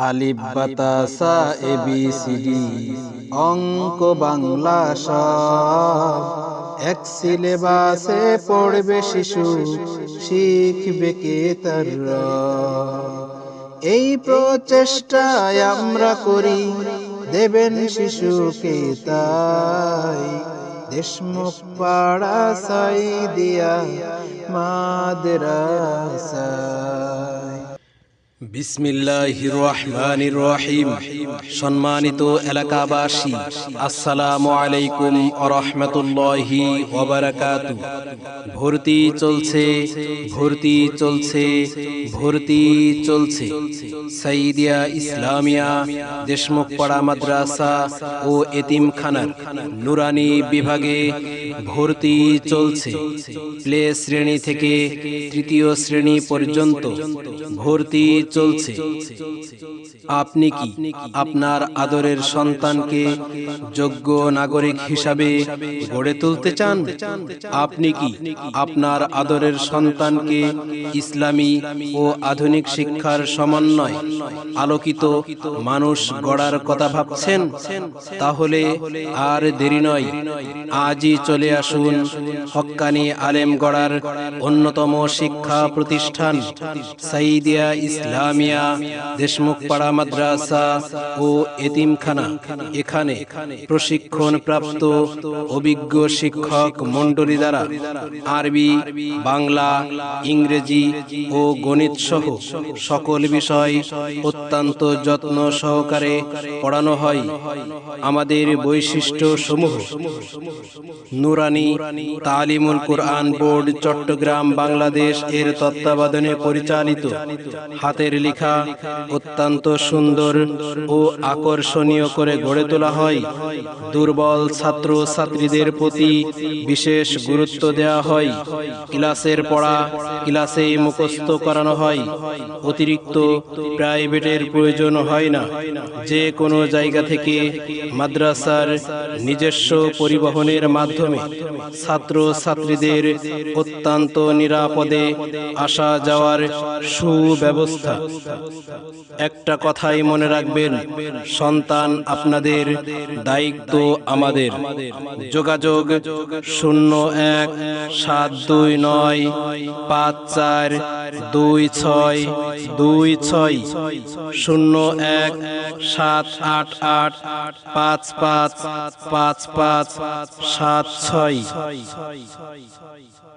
আলিফ বাতাসা A B C D. অঙ্ক বাংলা সব। এক সিলেবাসে পড়বে শিশু, শিখবে কে তার এই প্রচেষ্টায় আমরা করি, দেবেন শিশুকে তাই। দেশমুখ পাড়া সাই দিয়া মাদ্রাসায়। বিসমিল্লাহির রহমানির রহিম। সম্মানিত এলাকাবাসী, আসসালামু আলাইকুম রাহমাতুল্লাহি ওয়া বারাকাতু। ভর্তি চলছে ভর্তি চলছে ভর্তি চলছে। সাইদিয়া ইসলামিয়া দেশমুখ পাড়া মাদ্রাসা ও এতিমখানার নুরানি বিভাগে ভর্তি চলছে। প্লে শ্রেণি থেকে তৃতীয় শ্রেণি পর্যন্ত ভর্তি চলছে। আপনি কি আপনার আদরের সন্তানকে যোগ্য নাগরিক হিসাবে গড়ে তুলতে চান? আপনি কি আপনার আদরের সন্তানকে ইসলামী ও আধুনিক শিক্ষার সমন্বয় আলোকিত মানুষ গড়ার কথা ভাবছেন? তাহলে আর দেরি নয়, আজই চলে আসুন হক্কানি আলেম গড়ার অন্যতম শিক্ষা প্রতিষ্ঠান সাইদিয়া ইসলামিয়া দেশমুখ পাড়া মাদ্রাসা ও এতিমখানা। এখানে প্রশিক্ষণ প্রাপ্ত অভিজ্ঞ শিক্ষক মণ্ডলী দ্বারা আরবি, বাংলা, ইংরেজি ও গণিত সহ সকল বিষয় অত্যন্ত যত্ন সহকারে পড়ানো হয়। আমাদের বৈশিষ্ট্য সমূহ নুরানি তালিমুল কোরআন বোর্ড চট্টগ্রাম, বাংলাদেশ এর তত্ত্বাবধানে পরিচালিত। হাতের লেখা অত্যন্ত সুন্দর ও আকর্ষণীয় করে গড়ে তোলা হয়। দুর্বল ছাত্র ছাত্রীদের প্রতি বিশেষ গুরুত্ব দেওয়া হয়। ক্লাসের পড়া ক্লাসে মুখস্থ করানো হয়। অতিরিক্ত প্রাইভেটের প্রয়োজন হয় না। যে কোনো জায়গা থেকে মাদ্রাসার নিজস্ব পরিবহনের মাধ্যমে ছাত্র ছাত্রীদের অত্যন্ত নিরাপদে আসা যাওয়ার সুব্যবস্থা একটা কথাই মনে রাখবেন, সন্তান আপনাদের দায়িত্ব আমাদের। যোগাযোগ শূন্য এক সাত দুই নয় পাঁচ চার দুই ছয় দুই ছয় শূন্য এক সাত আট আট পাঁচ পাঁচ পাঁচ পাঁচ সাত ছয়।